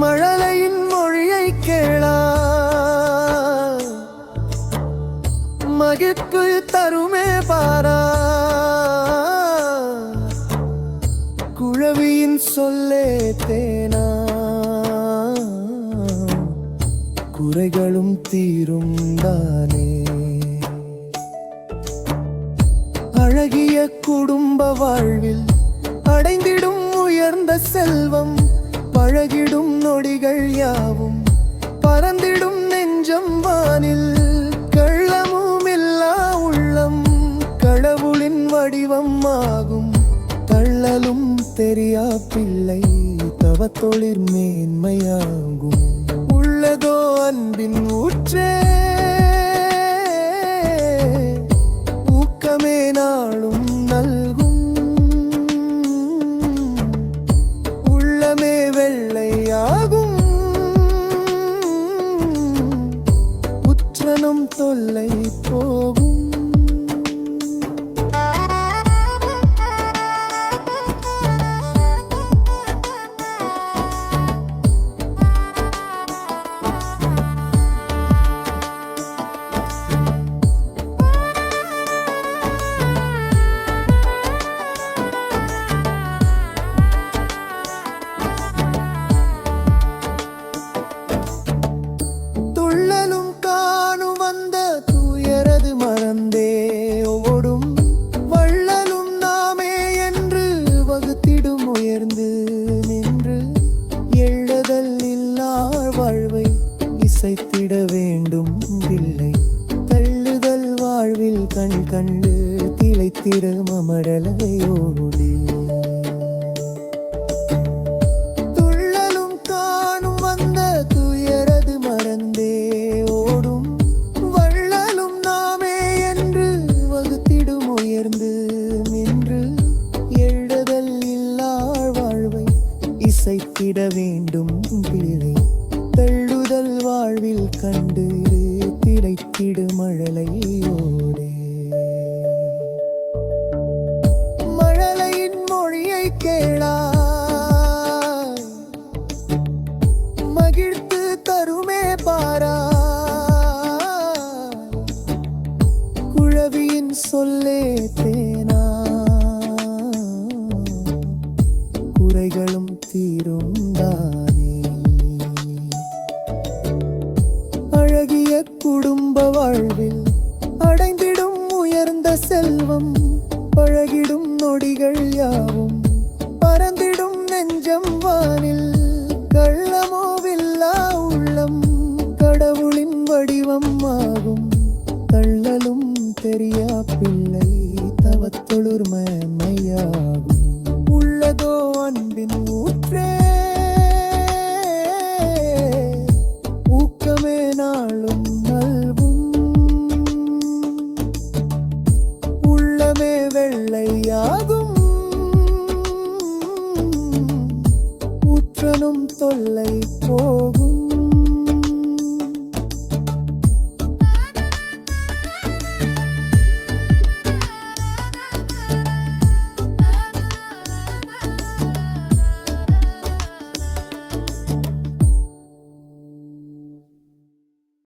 மழலையின் மொழியை கேளா. மகிப்பு தருமே பாரா. குழவியின் சொல்லே தேனா. குறைகளும் தீரும் தானே. அழகிய குடும்ப வாழ்வில் அடைந்திடும் உயர்ந்த செல்வம். அழகிடும் நொடிகள் யாவும். பறந்திடும் நெஞ்சம் வானில் கள்ளமும் இல்லா உள்ளம். கடவுளின் வடிவம் ஆகும். தள்ளலும் தெரியா பிள்ளை தவத்தொழிற் மேன்மையாகும். உள்ளதோ அன்பின் ஊற்றே. இல்லை போகும். கண்டு திளைத்திட மமடலையோடு துள்ளலும் காணும் வந்த துயரது மறந்தே ஓடும். வள்ளலும் நாமே என்று வகுத்திடும் உயர்ந்து நின்று எழுதல் இல்லார் வாழ்வை இசைத்திட வேண்டும் பிள்ளை தள்ளுதல் வாழ்வில் கண்டு திளைத்திடு மழலை குறைகளும் தீரும் தானே. அழகிய குடும்ப வாழ்வில் அடைந்திடும் உயர்ந்த செல்வம் பழகிடும் நொடிகள் யாவும் பறந்திடும் நெஞ்சம் வானில் கள்ளமோவில்லா உள்ளம் கடவுளின் வடிவம் ஆகும். தள்ளலும் தெரியா பிள்ளை தவத்தொழுர்மையாகும் எனும் தொல்லை போகும்.